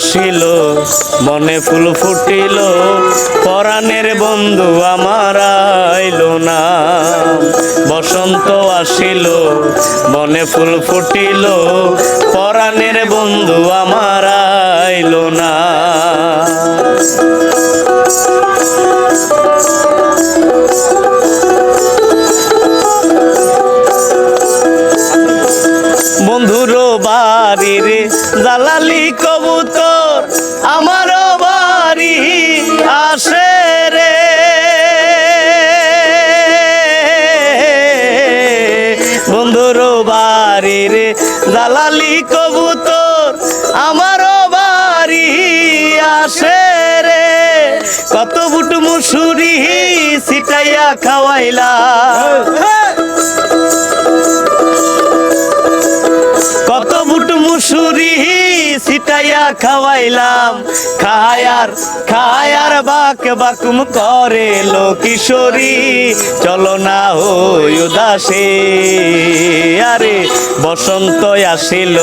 আসিল, মনে ফুল ফুটিল, পরাণের বন্ধু আমার আইল না। বসন্ত আসিল, মনে ফুল ফুটিল, পরাণের বন্ধু আমার আইল না। বাড়ি রে। জালালি কবুতর আমার বাড়ি আসে রে। বন্ধুর বাড়ি রে, জালালি কবুতর আমার বাড়ি আসে রে। কত বুট মুসুরি সিটাইয়া খাওয়াইলা সিটাইয়া খাওয়াইলাম। খায়ার খায়ার বাক বাকুম করে লো কিশোরী। চলো না হই উদাসে। আরে বসন্ত আসিল,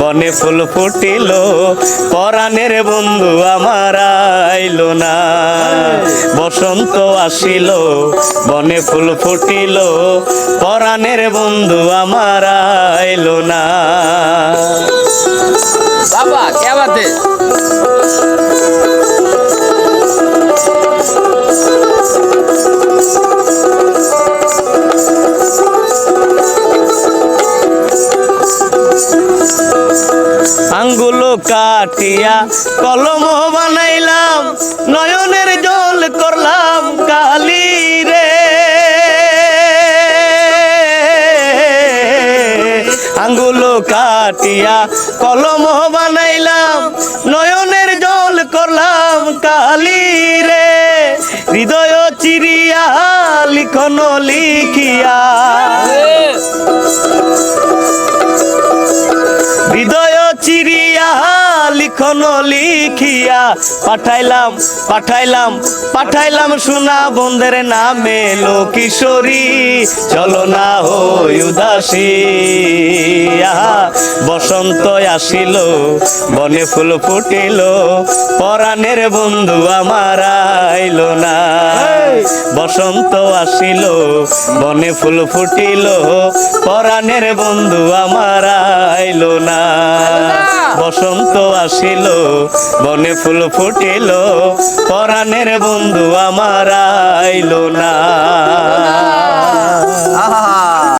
বনে ফুল ফুটিল, পরাণের বন্ধু আমার আইলো না। বসন্ত আসিল, বনে ফুল ফুটিল, পরাণের বন্ধু আমার আইলো না। বাবা কে বাতে আঙ্গুলো কাটিয়া কলম বানাইলাম নয়নের জল আঙ্গুলো কাটিয়া কলম বানাইলাম নয়নের জল করলাম কালি রে। হৃদয় চিরিয়া লিখন লিখিয়া। হৃদয় চিরিয়া লিখন লিখিয়া পাঠাইলাম পাঠাইলাম পাঠাইলাম সোনা বন্ধের নামে লো কিশোরী চলো না হই উদাসী। বসন্ত আসিল বনে ফুল ফুটিল পরাণের বন্ধু আমার আইল না। বসন্ত আসিল বনে ফুল ফুটিল পরাণের বন্ধু আমার আইল না। বসন্ত আসিল বনে ফুল ফুটিল পরাণের বন্ধু আমার আইল না।